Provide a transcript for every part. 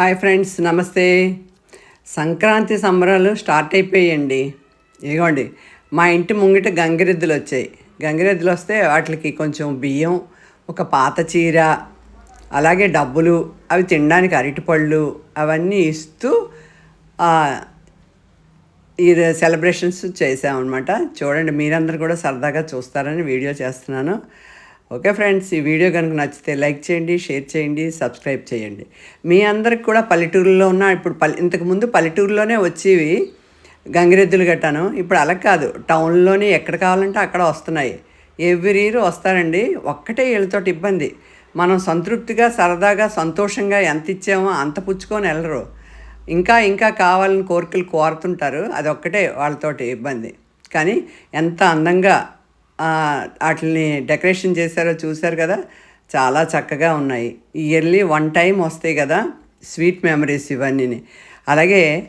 Hi friends నమస్తే. సంక్రాంతి సంబరాలు start అయిపోయాయండి ఇదిగోండి మా ఇంటి ముంగిట గంగిరెద్దులు వచ్చాయి. గంగిరెద్దులు వస్తే వాటికి కొంచెం బియ్యం ఒక పాత చీర అలాగే డబ్బులు అవి తినడానికి అరటిపళ్ళు అవన్నీ ఇస్తూ ఈ సెలబ్రేషన్స్ చేసామన్నమాట చూడండి మీరందరూ కూడా సరదాగా చూస్తారని వీడియో చేస్తున్నాను. ఓకే ఫ్రెండ్స్ ఈ వీడియో కనుక నచ్చితే లైక్ చేయండి షేర్ చేయండి సబ్స్క్రైబ్ చేయండి. మీ అందరికి కూడా పల్లెటూరులో ఉన్న ఇప్పుడు పల్లె ఇంతకుముందు పల్లెటూరులోనే వచ్చేవి గంగిరెద్దులు గట్టాను. ఇప్పుడు అలా కాదు టౌన్లోనే ఎక్కడ కావాలంటే అక్కడ వస్తున్నాయి. ఎవ్రీ ఇయర్ వస్తారండి ఒక్కటే వీళ్ళతోటి ఇబ్బంది. మనం సంతృప్తిగా సరదాగా సంతోషంగా ఎంత ఇచ్చామో అంత పుచ్చుకొని వెళ్ళరు. ఇంకా ఇంకా కావాలని కోరికలు కోరుతుంటారు అదొక్కటే వాళ్ళతోటి ఇబ్బంది. కానీ ఎంత అందంగా వాటిని డెకరేషన్ చేశారో చూశారు కదా? చాలా చక్కగా ఉన్నాయి. ఇయర్లీ వన్ టైం వస్తాయి కదా స్వీట్ మెమరీస్ ఇవన్నీ అలాగే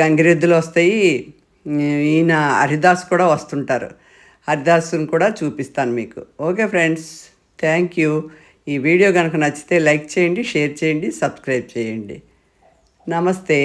గంగిరెద్దులు వస్తాయి. ఈయన హరిదాస్ కూడా వస్తుంటారు. హరిదాసుని కూడా చూపిస్తాను మీకు. Okay friends thank you. ఈ వీడియో కనుక నచ్చితే లైక్ చేయండి షేర్ చేయండి సబ్స్క్రైబ్ చేయండి. నమస్తే.